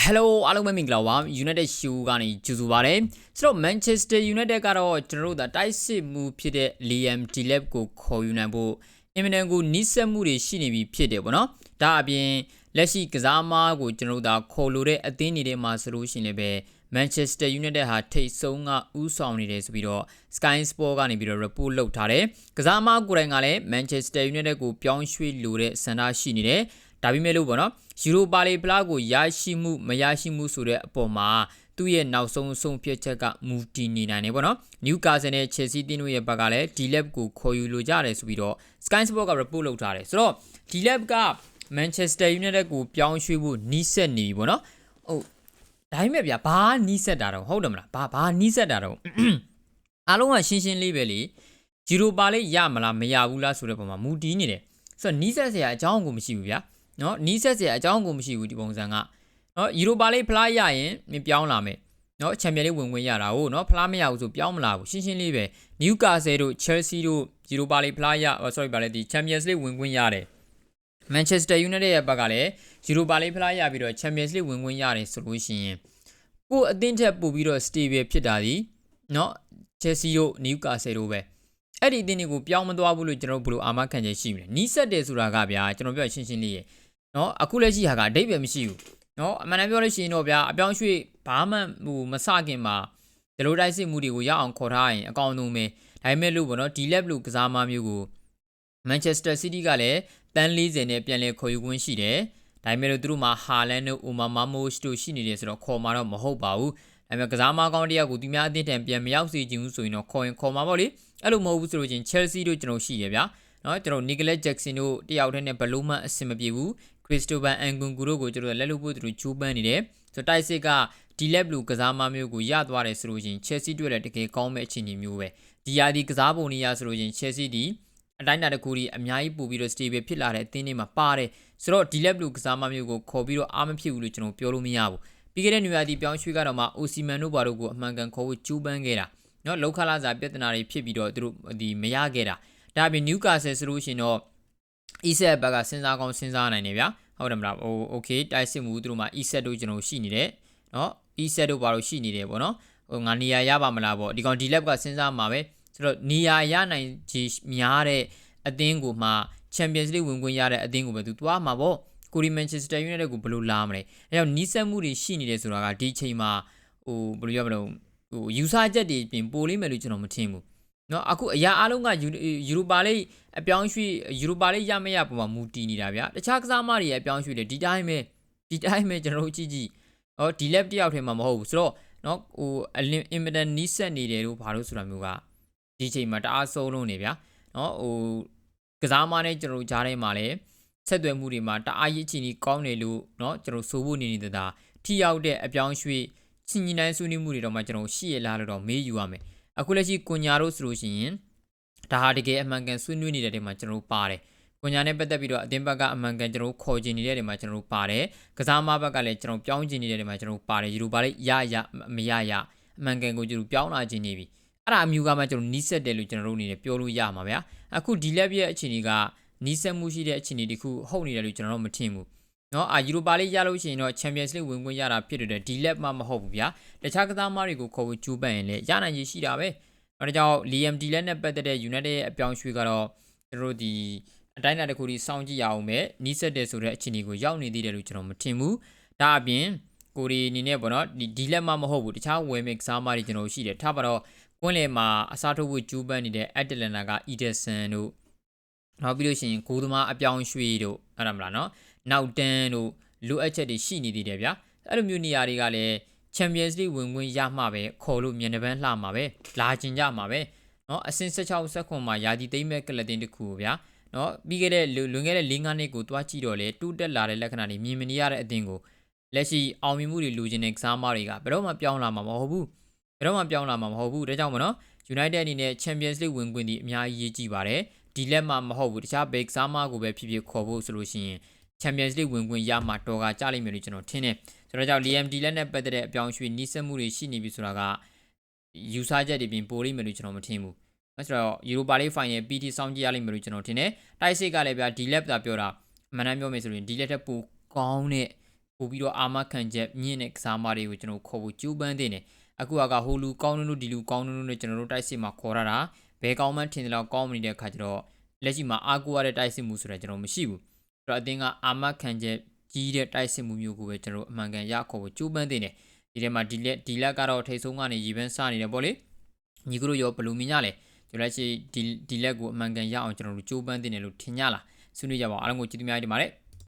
Hello အားလုံးပဲမင်္ဂလာပါ United Show ကနေကြိုဆိုပါရစေဆိုတော့ Manchester United ကတော့ကျွန်တော်တို့ဒါတိုက်စစ်မှုဖြစ်တဲ့ Liam Delap ကိုခေါ်ယူနိုင်ဖို့အင်မတန်ကိုနီးစပ်မှုတွေရှိနေပြီဖြစ်တယ်ပေါ့နော်ဒါအပြင်လက်ရှိကစားမားကိုကျွန်တော်တို့ဒါခေါ်လို့တဲ့အသင်းတွေထဲမှာဆိုလို့ရှိရင်လည်းပဲ Manchester United ဟာထိတ်ဆုံးကဥဆောင်နေတယ်ဆိုပြီးတော့ Sky Sport ကနေပြီးတော့ report လုပ်ထားတယ်ကစားမားကိုယ်တိုင်ကလည်း Manchester United ကိုပြောင်းရွှေ့လိုတဲ့ဆန္ဒရှိနေတယ် ဒါပေမဲ့လို့ပေါ့နော်ယူရိုပါလီဖလားကိုရရှိမှုမရရှိမှုဆိုတဲ့အပေါ်မှာသူ့ရဲ့နောက်ဆုံးအဆုံးဖြတ်ချက်ကမူတည်နေနိုင်တယ်ပေါ့နော်နျူကာဆယ်နဲ့ချယ်ဆီတင်းတို့ရဲ့ဘက်ကလည်းဒီလက်ကိုခေါ်ယူလိုကြတယ်ဆိုပြီးတော့ Sky Sport က report လုပ်ထားတယ်ဆိုတော့ဒီလက်က Manchester United ကိုပြောင်းရွှေ့ဖို့နီးစပ်နေပြီပေါ့နော်ဟုတ်ဒါပေမဲ့ဗျာဘာနီးစပ်တာတော့ဟုတ်တယ်မလားဘာဘာနီးစပ်တာတော့အားလုံးကရှင်းရှင်းလေးပဲလေဂျီရိုပါလေးရမလားမရဘူးလားဆိုတဲ့ပုံမှာမူတည်နေတယ်ဆိုတော့နီးစပ်စရာအကြောင်းကိုမရှိဘူးဗျာ နော်နီးစပ်စရာအကြောင်းကိုမရှိဘူးဒီပုံစံကနော်ယူရိုပါလေးဖလားရရင်မပြောင်းလာမယ်နော်ချန်ပီယံလေးဝင်ဝင်ရတာဟုတ်နော်ဖလားမရဘူးဆိုပြောင်းမလာဘူးရှင်းရှင်းလေးပဲနျူကာဆယ်တို့ချယ်ဆီတို့ယူရိုပါလေးဖလားရ sorry ပါလေဒီချန်ပီယံစ်လိဝင်ဝင်ရတယ်မန်ချက်စတာယူနိုက်တက်ရဲ့ဘက်ကလည်းယူရိုပါလေးဖလားရပြီးတော့ချန်ပီယံစ်လိဝင်ဝင်ရတယ်ဆိုလို့ရှိရင်ကိုအသင်းထက်ပို့ပြီးတော့ stable ဖြစ်တာဒီနော်ချယ်ဆီတို့နျူကာဆယ်တို့ပဲအဲ့ဒီအသင်းတွေကိုပြောင်းမသွားဘူးလို့ကျွန်တော်ဘယ်လိုအာမခံချက်ရှိမလဲနီးစက်တယ်ဆိုတာကဗျာကျွန်တော်ပြောရှင်းရှင်းလေးရေ နော်အခုလက်ရှိဟာကအတိတ်ပဲမရှိဘူးနော်အမှန်တမ်းပြောလို့ရှိရင်တော့ဗျာအပြောင်းရွှေ့ဘာမှဟိုမစခင်မှာဒီလိုတိုက်စစ်မှုတွေကိုရအောင်ခေါ်ထားရင်အကောင်းဆုံးပဲဒါပေမဲ့လို့ပေါ့နော်ဒီလက်လို့ကစားမမျိုးကိုမန်ချက်စတာစီးတီးကလည်းတန်း40နဲ့ပြန်လည်ခေါ်ယူခွင့်ရှိတယ်ဒါပေမဲ့လို့သူတို့မှာဟာလန်တို့အိုမာမာမို့စ်တို့ရှိနေတယ်ဆိုတော့ခေါ်မှာတော့မဟုတ်ပါဘူးဒါပေမဲ့ကစားမကောင်းတယောက်ကိုသူများအသင်းတန်ပြန်မရောက်စေချင်ဘူးဆိုရင်တော့ခေါ်ရင်ခေါ်မှာပေါ့လေအဲ့လိုမဟုတ်ဘူးဆိုလို့ချင်း Chelsea တို့ကျွန်တော်ရှိတယ်ဗျာနော်ကျွန်တော် Nicolas Jackson တို့တယောက်တည်းနဲ့ဘလို့မှအဆင်မပြေဘူး Christopher Nkunku တို့ကိုကျွန်တော်လက်လို့ဖို့သူတို့ဂျိုးပန်းနေတယ်ဆိုတော့တိုက်စစ်ကဒီလက်ဘလူကစားမမျိုးကိုရသွားတယ်ဆိုလို့ချင်း Chelsea တွေ့လည်းတကယ်ကောင်းမဲ့အခြေအနေမျိုးပဲဒီယာဒီကစားပုံနေရဆိုလို့ချင်း Chelsea ဒီအတိုင်းအတာတစ်ခုဒီအများကြီးပို့ပြီးတော့ stable ဖြစ်လာတဲ့အသင်းတွေမှာပါတယ်ဆိုတော့ဒီလက်ဘလူကစားမမျိုးကိုခေါ်ပြီးတော့အားမဖြစ်ဘူးလို့ကျွန်တော်ပြောလို့မရဘူးပြီးခဲ့တဲ့နွေရာသီပြောင်းရွှေ့ကတော့မှအိုစီမန်တို့ဘာတို့ကိုအမှန်ကန်ခေါ်ဖို့ကြိုးပမ်းခဲ့တာနော်လောက်ခလာစာပြဿနာတွေဖြစ်ပြီးတော့သူတို့ဒီမရခဲ့တာဒါပြင်နျူကာဆယ်ဆိုလို့ရှိရင်တော့ ESET ဘက်ကစဉ်းစားကောင်းစဉ်းစားနိုင်တယ်ဗျာ ဟုတ်တယ်မလားဟို okay တိုက်စစ်မှုသူတို့မှာ ESET တို့ကျွန်တော်ရှိနေတယ်နော် ESET တို့ဘာလို့ရှိနေတယ်ပေါ့နော်ဟိုငါနေရာရပါမလားပေါ့ဒီကောင်ဒီ lab ကစဉ်းစားမှာပဲဆိုတော့နေရာရနိုင်ခြေများတဲ့အသင်းကိုမှ Champions League ဝင်ခွင့်ရတဲ့အသင်းကိုပဲသူသွားမှာပေါ့ကိုရီမန်ချက်စတာယူနိုက်တက်ကိုဘယ်လိုလာမလဲအဲကြောင့်နီးစပ်မှုတွေရှိနေတယ်ဆိုတာကဒီချိန်မှာဟိုဘယ်လိုပြောမလဲဟိုယူဆချက်တွေပြင်ပိုလိမ့်မယ်လို့ကျွန်တော်မထင်ဘူး နော်အခုအရာအလုံးကယူရိုပါလိအပြောင်းရွှေ့ယူရိုပါလိရမရပုံမှာမူတည်နေတာဗျာတခြားကစားမတွေရဲ့အပြောင်းရွှေ့လေဒီတိုင်းပဲဒီတိုင်းပဲကျွန်တော်တို့ကြည့်ကြည့်ဟောဒီ lab တယောက်ထဲမှာမဟုတ်ဘူးဆိုတော့နော်ဟိုအလင်အင်မတန်နီးစက်နေတယ်လို့ဘာလို့ဆိုတာမျိုးကဒီချိန်မှာတအားဆုံးလို့နေဗျာနော်ဟိုကစားမနဲ့ကျွန်တော်တို့ကြားထဲမှာလည်းဆက်သွယ်မှုတွေမှာတအားရစ်ချင်ကြီးကောင်းတယ်လို့နော်ကျွန်တော်ဆိုဖို့နေနေတာထိရောက်တဲ့အပြောင်းရွှေ့ချင်းညီနိုင်ဆွေးနွေးမှုတွေတော့မှကျွန်တော်ရှိရလားလို့တော့မေးယူရမယ် အခုလက်ရှိကွန်ညာတို့ဆိုလို့ရှိရင်ဒါဟာတကယ်အမှန်ကန်ဆွေးနွေးနေတဲ့နေရာမှာကျွန်တော်တို့ပါတယ်ကွန်ညာနဲ့ပတ်သက်ပြီးတော့အသင်းဘက်ကအမှန်ကန်ကျွန်တော်တို့ခေါ်ကျင်နေတဲ့နေရာမှာကျွန်တော်တို့ပါတယ်ကစားမဘက်ကလည်းကျွန်တော်ပြောင်းကျင်နေတဲ့နေရာမှာကျွန်တော်တို့ပါတယ်ယူရိုပါလေးရရမရရအမှန်ကန်ကိုကျွန်တော်ပြောင်းလာခြင်းနေပြီအဲ့ဒါအမျိုးကမှကျွန်တော်နီးစက်တယ်လို့ကျွန်တော်တို့အနေနဲ့ပြောလို့ရမှာဗျာအခုဒီလက်ပြရဲ့အခြေအနေကနီးစက်မှုရှိတဲ့အခြေအနေတခုဟုတ်နေတယ်လို့ကျွန်တော်တို့မထင်ဘူး နော်အာယူရိုပါလေးရလို့ရှိရင်တော့ Champions League ဝင်ခွင့်ရတာဖြစ်တဲ့ဒီလက်မှမဟုတ်ဘူးဗျာတခြားကစားသမားတွေကိုခေါ်ဖို့ကြိုးပမ်းရင်လည်းရနိုင်ရရှိတာပဲအဲဒါကြောင့် Liam D လက်နဲ့ပတ်သက်တဲ့ United ရဲ့အပြောင်းရွှေ့ကတော့ကျွန်တော်တို့ဒီအတိုင်းအတာတစ်ခုဒီစောင့်ကြည့်ရအောင်ပဲနီးစက်တယ်ဆိုတဲ့အခြေအနေကိုရောက်နေသေးတယ်လို့ကျွန်တော်မထင်ဘူးဒါအပြင်ကိုရီအနေနဲ့ပေါ့နော်ဒီဒီလက်မှမဟုတ်ဘူးတခြားဝယ်မဲ့ကစားသမားတွေကျွန်တော်ရှိတယ်ထားပါတော့ကွင်းလယ်မှာအစားထိုးဖို့ကြိုးပမ်းနေတဲ့ Atlanta က Ederson တို့နောက်ပြီးလို့ရှိရင်ဂိုးသမားအပြောင်းရွှေ့တို့အဲ့ဒါမလားနော် နောက်တန်းတို့လိုအပ်ချက်တွေရှိနေသေးတယ်ဗျာအဲ့လိုမျိုးနေရာတွေကလည်း Champions League ဝင်ခွင့်ရမှပဲခေါ်လို့မြန်နှပန်းလှမှာပဲလာကျင်ကြမှာပဲเนาะအဆင့်16ဆက်ခွန်မှာယာဒီသိမ့်မဲ့ကလတင်တစ်ခုဗျာเนาะပြီးခဲ့တဲ့လွန်ခဲ့တဲ့၄၅နှစ်ကိုတွားကြည့်တော့လေတူးတက်လာတဲ့လက္ခဏာတွေမြင်မနေရတဲ့အသင်းကိုလက်ရှိအောင်မြင်မှုတွေလူချင်းတဲ့ကစားမတွေကဘယ်တော့မှပြောင်းလာမှာမဟုတ်ဘူးဘယ်တော့မှပြောင်းလာမှာမဟုတ်ဘူးဒါကြောင့်မနော် United အနေနဲ့ Champions League ဝင်ခွင့်ဒီအများကြီးရေးကြည့်ပါတယ်ဒီလက်မှမဟုတ်ဘူးတခြားဘိတ်ကစားမကိုပဲဖြစ်ဖြစ်ခေါ်ဖို့ဆိုလို့ရှိရင် Champions League ဝင်ခွင့်ရမှာတော်ကကြလိမ့်မယ်လို့ကျွန်တော်ထင်တယ်ဆိုတော့ကြောင့် Liam D လက်နဲ့ပတ်သက်တဲ့အပြောင်းရွှေ့နီးစပ်မှုတွေရှိနေပြီဆိုတာကယူဆချက်တွေပြင်ပိုလိမ့်မယ်လို့ကျွန်တော်မထင်ဘူးအဲဆိုတော့ Europa League Final PT စောင့်ကြည့်ရလိမ့်မယ်လို့ကျွန်တော်ထင်တယ်တိုက်စစ်ကလည်းဗျာ D lab သာပြောတာမနှမ်းပြောမယ်ဆိုရင် D lab ထက်ပိုကောင်းတဲ့ပို့ပြီးတော့အာမခံချက်မြင့်တဲ့ကစားမတွေကိုကျွန်တော်ခေါ်ဖို့ကြိုးပမ်းနေတယ်အခုကဟိုလူကောင်းနုံဒီလူကောင်းနုံနဲ့ကျွန်တော်တို့တိုက်စစ်မှာခေါ်ရတာဘယ်ကောင်းမှထင်တယ်လို့ကောင်းမနေတဲ့အခါကျတော့လက်ရှိမှာအားကိုးရတဲ့တိုက်စစ်မှုဆိုတာကျွန်တော်မရှိဘူးအဲ့ တော့အတင်းကအာမခံချက်ကြီးတဲ့တိုက်စစ်မှုမျိုးကိုပဲကျွန်တော်အမှန်ကန်ရခေါ်ဖို့ကြိုးပမ်းနေတယ်ဒီထဲမှာဒီလက်ဒီလက်ကတော့ထိတ်ဆုံးကနေရေပန်းစနေတယ်ပေါ့လေညီကတို့ရောဘယ်လိုမြင်ကြလဲကျွန်တော်လက်ရှိဒီဒီလက်ကိုအမှန်ကန်ရအောင်ကျွန်တော်တို့ကြိုးပမ်းနေတယ်လို့ထင်ကြလားဆွေးနွေးကြပါအောင်အားလုံးကိုကျေးဇူးများတင်ပါတယ်